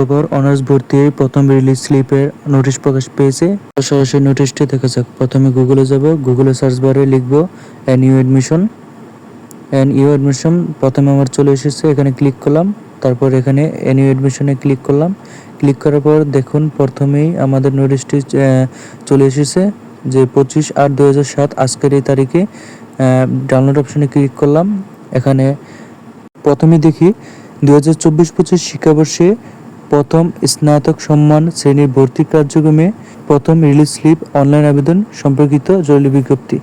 খবর অনার্স ভর্তির প্রথম রিলিজ স্লিপের নোটিশ প্রকাশ পেয়েছে। সরাসরি নোটিশটি দেখা যাক। প্রথমে গুগলে যাব। গুগলে সার্চ বারে লিখব N U admission N U admission প্রথমে আমার চলে এসেছে, এখানে ক্লিক করলাম। তারপর এখানে এন ইউ অ্যাডমিশনে ক্লিক করলাম। ক্লিক করার পর দেখুন, প্রথমেই আমাদের নোটিশটি চলে এসেছে যে পঁচিশ আট দু হাজার সাত আজকের এই তারিখে ডাউনলোড অপশনে ক্লিক করলাম। এখানে প্রথমে দেখি দু হাজার চব্বিশ পঁচিশ শিক্ষাবর্ষে প্রথম স্নাতক সম্মান শ্রেণির ভর্তি কার্যক্রমে প্রথম রিলিজ স্লিপ অনলাইন আবেদন সম্পর্কিত জরুরি বিজ্ঞপ্তি।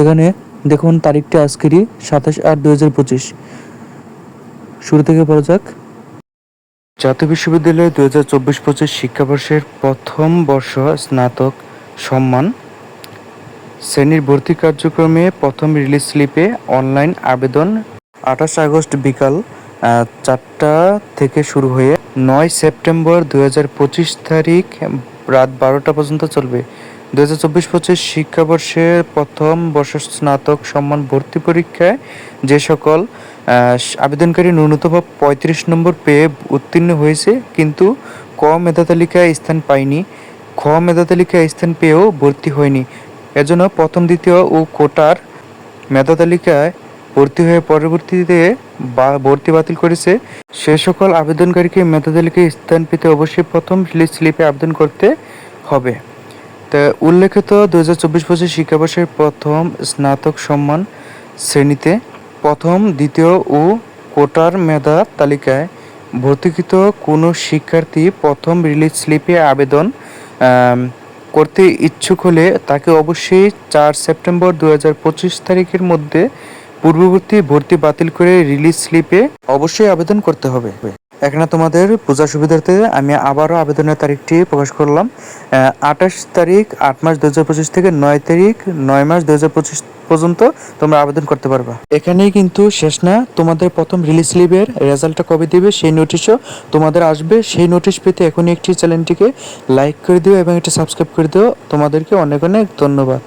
এখানে দেখুন তারিখটা আজকেরই সাতাশ আট দু হাজার পঁচিশ। শুরু থেকে পড়া যাক। জাতীয় বিশ্ববিদ্যালয়ে দু হাজার চব্বিশ পঁচিশ শিক্ষাবর্ষের প্রথম বর্ষ স্নাতক সম্মান। শ্রেণির ভর্তি কার্যক্রমে প্রথম রিলিজ স্লিপে অনলাইন আবেদন আঠাশ আগস্ট বিকাল চারটা থেকে শুরু হয়ে নয় সেপ্টেম্বর দু পঁচিশ তারিখ রাত বারোটা পর্যন্ত চলবে। দু হাজার চব্বিশ পঁচিশ শিক্ষাবর্ষের প্রথম বর্ষ স্নাতক সম্মান ভর্তি পরীক্ষায় যে সকল আবেদনকারী ন্যূনতম পঁয়ত্রিশ নম্বর পেয়ে উত্তীর্ণ হয়েছে, কিন্তু ক মেধা তালিকায় স্থান পায়নি। খ মেধা তালিকায় স্থান পেয়েও ভর্তি হয়নি। এজন্য প্রথম, দ্বিতীয় ও কোটার মেধা তালিকায় ভর্তি হয়ে পরবর্তীতে বা ভর্তি বাতিল করেছে, সে সকল আবেদনকারীকে মেধা তালিকায় স্থান পেতে অবশ্যই প্রথম স্লিপে আবেদন করতে হবে। তা উল্লেখিত দু হাজার চব্বিশ পঁচিশ শিক্ষাবর্ষের প্রথম স্নাতক সম্মান শ্রেণীতে প্রথম, দ্বিতীয় ও কোটার মেধা তালিকায় ভর্তিকৃত কোনো শিক্ষার্থী প্রথম রিলিজ স্লিপে আবেদন করতে ইচ্ছুক হলে তাকে অবশ্যই চার সেপ্টেম্বর দু হাজার পঁচিশ তারিখের মধ্যে পূর্ববর্তী ভর্তি বাতিল করে রিলিজ স্লিপে অবশ্যই আবেদন করতে হবে। এখানে তোমাদের পূজা সুবিধার্থে আমি আবারও আবেদনের তারিখটি প্রকাশ করলাম। আঠাশ তারিখ আট মাস দু হাজার পঁচিশ থেকে নয় তারিখ নয় মাস দু হাজার পঁচিশ পর্যন্ত তোমরা আবেদন করতে পারবা। এখানেই কিন্তু শেষ না, তোমাদের প্রথম রিলিজ স্লিপের রেজাল্টটা কবে দিবে সেই নোটিশও তোমাদের আসবে। সেই নোটিশ পেতে এখনই একটি চ্যানেলটিকে লাইক করে দিও এবং একটি সাবস্ক্রাইব করে দিও। তোমাদেরকে অনেক অনেক ধন্যবাদ।